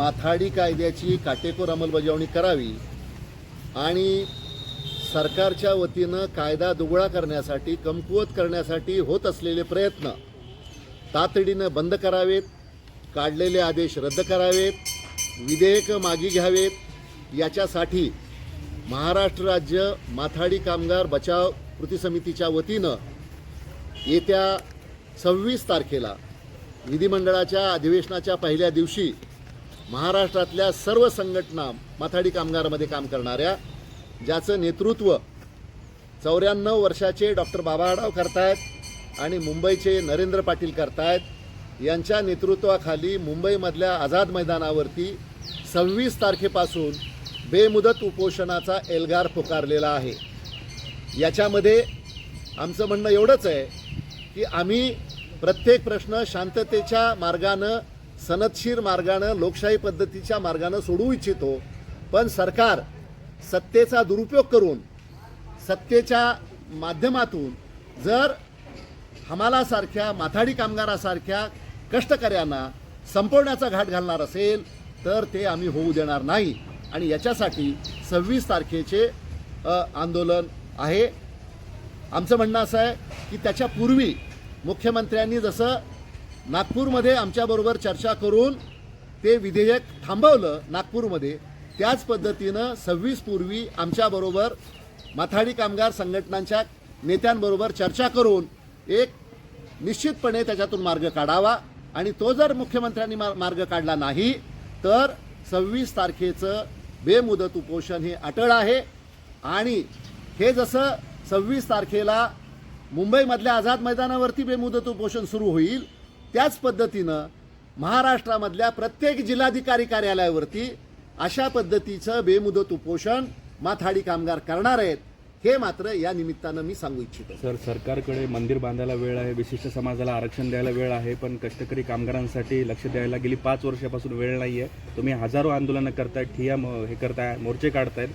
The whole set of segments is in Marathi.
माथाडी कायद्याची काटेकोर अंमलबजावणी करावी आणि सरकारच्या वतीनं कायदा दुगळा करण्यासाठी कमकुवत करण्यासाठी होत असलेले प्रयत्न तातडीनं बंद करावेत काढलेले आदेश रद्द करावेत विधेयकं मागे घ्यावेत. याच्यासाठी महाराष्ट्र राज्य माथाडी कामगार बचाव कृती समितीच्या वतीनं येत्या सव्वीस तारखेला विधिमंडळाच्या अधिवेशनाच्या पहिल्या दिवशी महाराष्ट्रातल्या सर्व संघटना माथाडी कामगारामध्ये काम करणाऱ्या ज्याचं नेतृत्व चौऱ्याण्णव वर्षाचे डॉक्टर बाबा आढाव करतायत आणि मुंबईचे नरेंद्र पाटील करतायत यांच्या नेतृत्वाखाली मुंबईमधल्या आझाद मैदानावरती सव्वीस तारखेपासून बेमुदत उपोषणाचा एल्गार पुकारलेला आहे. याच्यामध्ये आमचं म्हणणं एवढंच आहे की आम्ही प्रत्येक प्रश्न शांततेच्या मार्गानं सनदशीर मार्गानं लोकशाही पद्धतीच्या मार्गानं सोडवू इच्छितो पण सरकार सत्तेचा दुरुपयोग करून सत्तेच्या माध्यमातून जर हमालासारख्या माथाडी कामगारासारख्या कष्टकऱ्यांना संपवण्याचा घाट घालणार असेल तर ते आम्ही होऊ देणार नाही. आणि याच्यासाठी सव्वीस तारखेचे आंदोलन आहे. आमचं म्हणणं असं आहे की त्याच्या पूर्वी मुख्यमंत्र्यांनी जसं नागपूरमध्ये आमच्याबरोबर चर्चा करून ते विधेयक थांबवलं नागपूरमध्ये. त्याच पद्धतीनं सव्वीस पूर्वी आमच्याबरोबर माथाडी कामगार संघटनांच्या नेत्यांबरोबर चर्चा करून एक निश्चितपणे त्याच्यातून मार्ग काढावा आणि तो जर मुख्यमंत्र्यांनी मा- मार्ग काढला नाही तर सव्वीस तारखेचं बेमुदत उपोषण हे अटळ आहे. आणि हे जसं सव्वीस तारखेला मुंबईमधल्या आझाद मैदानावरती बेमुदत उपोषण सुरू होईल त्याच पद्धतीनं महाराष्ट्रामधल्या प्रत्येक जिल्हाधिकारी कार्यालयावरती अशा पद्धतीचं बेमुदत उपोषण माथाडी कामगार करणार आहेत हे मात्र या निमित्तानं मी सांगू इच्छितो. सर सरकारकडे मंदिर बांधायला वेळ आहे विशिष्ट समाजाला आरक्षण द्यायला वेळ आहे पण कष्टकरी कामगारांसाठी लक्ष द्यायला गेली पाच वर्षापासून वेळ नाही आहे तुम्ही हजारो आंदोलनं करताय ठिया हे करताय मोर्चे काढतायत.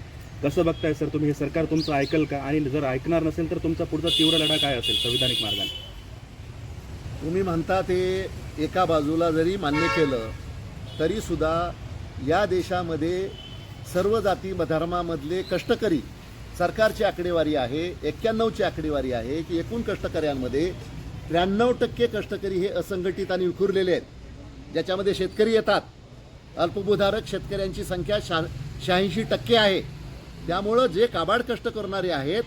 कसं बघताय सर तुम्ही हे सरकार तुमचं ऐकल का? आणि जर ऐकणार नसेल तर तुमचा पुढचा तीव्र लढा काय असेल? संविधानिक मार्गाने. तुम्ही म्हणता ते एका बाजूला जरी मान्य केलं तरीसुद्धा या देशामध्ये सर्व जाती धर्मामधले कष्टकरी सरकारची आकडेवारी आहे एक्क्याण्णवची आकडेवारी आहे की एकूण कष्टकऱ्यांमध्ये त्र्याण्णव टक्के कष्टकरी हे असंघटित आणि विखुरलेले आहेत ज्याच्यामध्ये शेतकरी येतात. अल्पभूधारक शेतकऱ्यांची संख्या शहा शहाऐंशी टक्के आहे. त्यामुळं जे काबाड कष्ट करणारे आहेत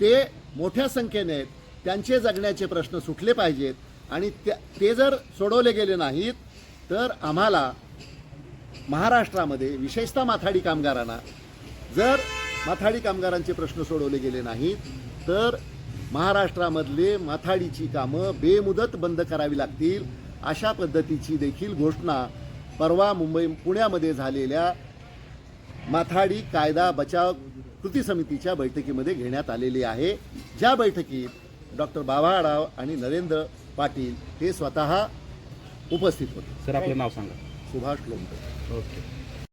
ते मोठ्या संख्येने आहेत. त्यांचे जगण्याचे प्रश्न सुटले पाहिजेत. आणि त्या ते जर सोडवले गेले नाहीत तर आम्हाला महाराष्ट्रामध्ये विशेषतः माथाडी कामगारांना जर माथाडी कामगारांचे प्रश्न सोडवले गेले नाहीत तर महाराष्ट्रामधले माथाडीची कामं बेमुदत बंद करावी लागतील अशा पद्धतीची देखील घोषणा परवा मुंबई पुण्यामध्ये झालेल्या माथाडी कायदा बचाव कृती समितीच्या बैठकीमध्ये घेण्यात आलेली आहे. ज्या बैठकीत डॉक्टर बाबा आढाव आणि नरेंद्र पाटील हे स्वतः उपस्थित होते. सर आपलं नाव सांगा. सुभाष लोमटे. ओके.